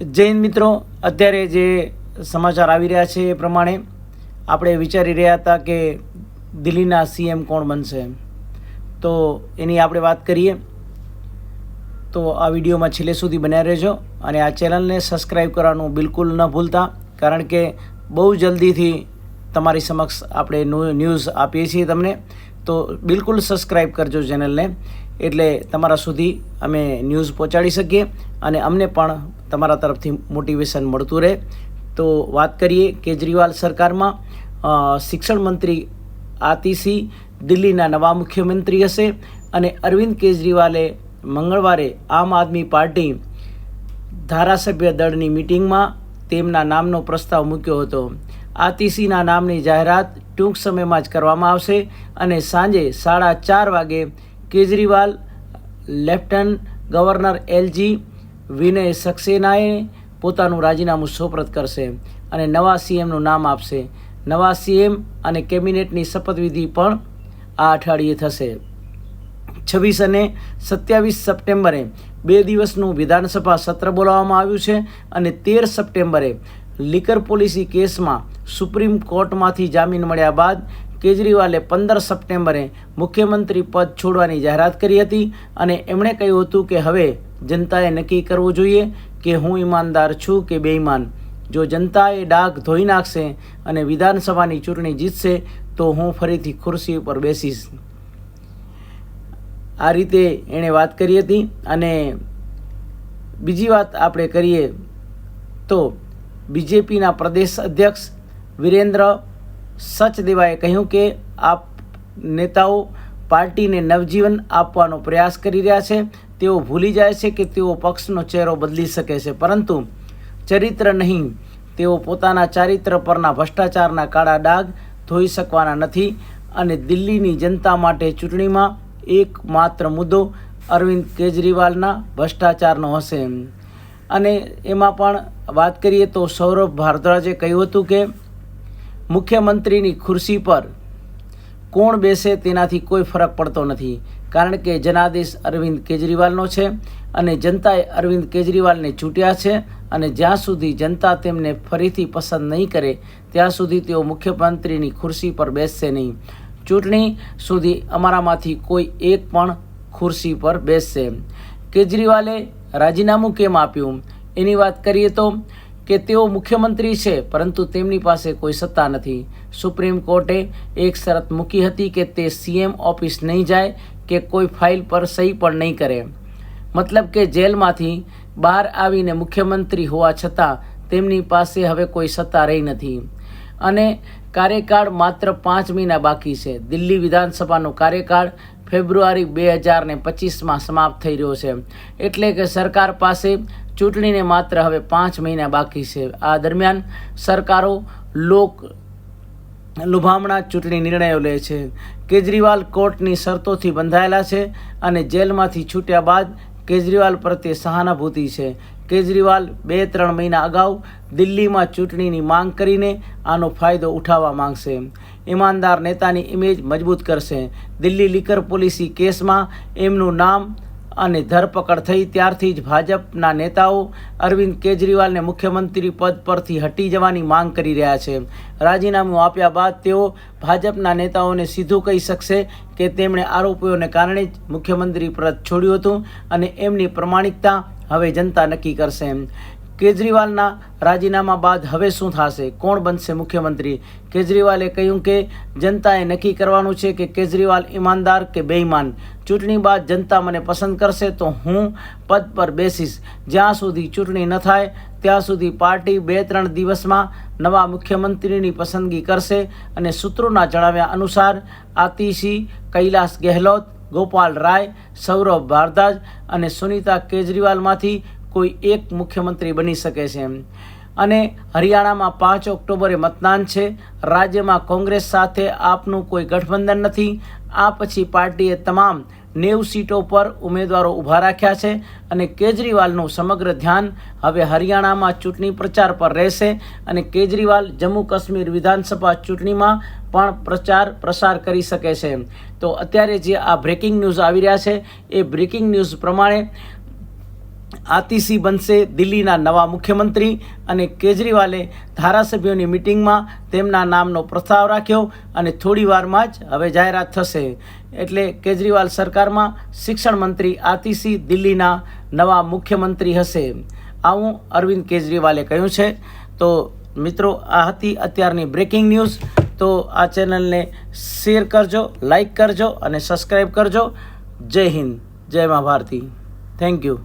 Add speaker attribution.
Speaker 1: જૈન મિત્રો, અત્યારે જે સમાચાર આવી રહ્યા છે એ પ્રમાણે આપણે વિચારી રહ્યા હતા કે દિલ્હીના સીએમ કોણ બનશે તો એની આપણે વાત કરીએ. તો આ વિડીયોમાં છેલ્લે સુધી બન્યા રહેજો અને આ ચેનલને સબસ્ક્રાઈબ કરવાનું બિલકુલ ન ભૂલતા, કારણ કે બહુ જલ્દીથી તમારી સમક્ષ આપણે ન્યૂ- ન્યૂઝ આપીએ છીએ તમને. તો બિલકુલ સબસ્ક્રાઈબ કરજો ચેનલને એટલે તમારા સુધી અમે ન્યૂઝ પહોંચાડી શકીએ અને અમને પણ તમારા તરફથી મોટિવેશન મળતું રહે. તો વાત કરીએ કેજરીવાલ સરકારમાં શિક્ષણ મંત્રી આતિશી દિલ્હીના નવા મુખ્યમંત્રી હશે અને અરવિંદ કેજરીવાલે મંગળવારે આમ આદમી પાર્ટી ધારાસભ્ય દળની મિટિંગમાં તેમના નામનો પ્રસ્તાવ મૂક્યો હતો. આતિશીના નામની જાહેરાત ટૂંક સમયમાં જ કરવામાં આવશે અને સાંજે સાડા ચાર વાગે Kejriwal, lieutenant governor LG Vinay સક્સેનાએ પોતાનું રાજીનામું સોપરત કરશે અને નવા સીએમનું નામ આપશે. નવા સીએમ અને કેબિનેટની શપથવિધિ પણ આ અઠવાડિયે થશે. છવ્વીસ અને સત્યાવીસ સપ્ટેમ્બરે બે દિવસનું વિધાનસભા સત્ર બોલાવવામાં આવ્યું છે અને તેર સપ્ટેમ્બરે લીકર પોલિસી કેસમાં સુપ્રીમ કોર્ટમાંથી જામીન મળ્યા બાદ કેજરીવાલે પંદર સપ્ટેમ્બરે મુખ્યમંત્રી પદ છોડવાની જાહેરાત કરી હતી અને એમણે કહ્યું હતું કે હવે જનતાએ નક્કી કરવું જોઈએ કે હું ઈમાનદાર છું કે બેઈમાન. જો જનતાએ ડાઘ ધોઈ નાખશે અને વિધાનસભાની ચૂંટણી જીતશે, તો હું ફરીથી ખુરશી ઉપર બેસીશ. આ રીતે એણે વાત કરી હતી અને બીજી વાત આપણે કરીએ તો બીજેપીના પ્રદેશ અધ્યક્ષ વિરેન્દ્ર સચદેવાએ કહ્યું કે આપ નેતાઓ પાર્ટીને નવજીવન આપવાનો પ્રયાસ કરી રહ્યા છે. તેઓ ભૂલી જાય છે કે તેઓ પક્ષનો ચહેરો બદલી શકે છે. પરંતુ ચરિત્ર નહીં, તેઓ પોતાના ચારિત્ર પરના ભ્રષ્ટાચારના કાળા ડાઘ ધોઈ શકવાના નથી અને દિલ્હીની જનતા માટે ચૂંટણીમાં એકમાત્ર મુદ્દો અરવિંદ કેજરીવાલના ભ્રષ્ટાચારનો હશે. અને એમાં પણ વાત કરીએ તો સૌરભ ભારદ્વાજે કહ્યું હતું કે મુખ્યમંત્રીની ખુરશી પર કોણ બેસે તેનાથી કોઈ ફરક પડતો નથી. કારણ કે જનાદેશ અરવિંદ કેજરીવાલનો છે અને જનતાએ અરવિંદ કેજરીવાલને ચૂંટ્યા છે અને જ્યાં સુધી જનતા તેમને ફરીથી પસંદ નહીં કરે, ત્યાં સુધી તેઓ મુખ્યમંત્રીની ખુરશી પર બેસશે નહીં. ચૂંટણી સુધી અમારામાંથી કોઈ એક પણ ખુરશી પર બેસશે. કેજરીવાલે રાજીનામું કેમ આપ્યું? એની વાત કરીએ તો કે તેઓ મુખ્યમંત્રી છે, પરંતુ તેમની પાસે કોઈ સત્તા નથી. સુપ્રીમ કોર્ટે એક શરત મૂકી હતી કે તે સીએમ ઓફિસ નહીં જાય, કે કોઈ ફાઇલ પર સહી પણ નહીં કરે. મતલબ કે જેલમાંથી બહાર આવીને મુખ્યમંત્રી હોવા છતાં તેમની પાસે હવે કોઈ સત્તા રહી નથી. અને કાર્યકાળ માત્ર પાંચ મહિના બાકી છે. દિલ્હી વિધાનસભાનો કાર્યકાળ ફેબ્રુઆરી બે હજાર ને પચીસમાં સમાપ્ત થઈ રહ્યો છે. એટલે કે સરકાર પાસે ચૂંટણીને માત્ર હવે પાંચ મહિના બાકી છે. આ દરમિયાન સરકારો લોક લુભામણા ચૂંટણી નિર્ણયો લે છે. કેજરીવાલ કોર્ટની શરતોથી બંધાયેલા છે અને જેલમાંથી છૂટ્યા બાદ કેજરીવાલ પ્રત્યે સહાનુભૂતિ છે. કેજરીવાલ બે ત્રણ મહિના અગાઉ દિલ્હીમાં ચૂંટણીની માંગ કરીને આનો ફાયદો ઉઠાવવા માંગશે. ઈમાનદાર નેતાની ઇમેજ મજબૂત કરશે. દિલ્હી લીકર પોલિસી કેસમાં એમનું નામ અને ધરપકડ થઈ ત્યારથી જ ભાજપના નેતાઓ અરવિંદ કેજરીવાલને મુખ્યમંત્રી પદ પરથી હટી જવાની માંગ કરી રહ્યા છે. રાજીનામું આપ્યા બાદ તેઓ ભાજપના નેતાઓને સીધું કહી શકશે કે તેમણે આરોપીઓને કારણે જ મુખ્યમંત્રી પદ છોડ્યું હતું અને એમની પ્રમાણિકતા હવે જનતા નક્કી કરશે એમ. કેજરીવાલના રાજીનામા બાદ હવે શું થશે? કોણ બનશે મુખ્યમંત્રી? કેજરીવાલે કહ્યું કે જનતાએ નક્કી કરવાનું છે કે કેજરીવાલ ઈમાનદાર કે બેઈમાન. ચૂંટણી બાદ જનતા મને પસંદ કરશે તો હું પદ પર બેસીશ. જ્યાં સુધી ચૂંટણી ન થાય, ત્યાં સુધી પાર્ટી બે ત્રણ દિવસમાં નવા મુખ્યમંત્રીની પસંદગી કરશે અને સૂત્રોના જણાવ્યા અનુસાર આતિશી કૈલાસ ગેહલોત ગોપાલ રાય, સૌરભ ભારદ્વાજ અને સુનિતા કેજરીવાલમાંથી કોઈ એક મુખ્યમંત્રી બની શકે છે. અને હરિયાણામાં પાંચ ઓક્ટોબરે મતદાન છે. રાજ્યમાં કોંગ્રેસ સાથે આપનું કોઈ ગઠબંધન નથી. આ પછી પાર્ટીએ તમામ નેવ સીટો પર ઉમેદવારો ઊભા રાખ્યા છે અને કેજરીવાલનું સમગ્ર ધ્યાન હવે હરિયાણામાં ચૂંટણી પ્રચાર પર રહેશે અને કેજરીવાલ જમ્મુ કાશ્મીર વિધાનસભા ચૂંટણીમાં પણ પ્રચાર પ્રસાર કરી શકે છે. તો અત્યારે જે આ બ્રેકિંગ ન્યૂઝ આવી રહ્યા છે, એ બ્રેકિંગ ન્યૂઝ પ્રમાણે આતિશી બનશે દિલ્હીના નવા મુખ્યમંત્રી અને કેજરીવાલે ધારાસભ્યોની મિટિંગમાં તેમના નામનો પ્રસ્તાવ રાખ્યો અને થોડી વારમાં જ હવે જાહેરાત થશે. એટલે કેજરીવાલ સરકારમાં શિક્ષણ મંત્રી આતિશી દિલ્હીના નવા મુખ્યમંત્રી હશે. આવું અરવિંદ કેજરીવાલે કહ્યું છે. તો મિત્રો, આ હતી અત્યારની બ્રેકિંગ ન્યૂઝ. તો આ ચેનલને શેર કરજો, લાઈક કરજો અને સબસ્ક્રાઈબ કરજો. જય હિન્દ. જય મા ભારતી થેન્ક યુ.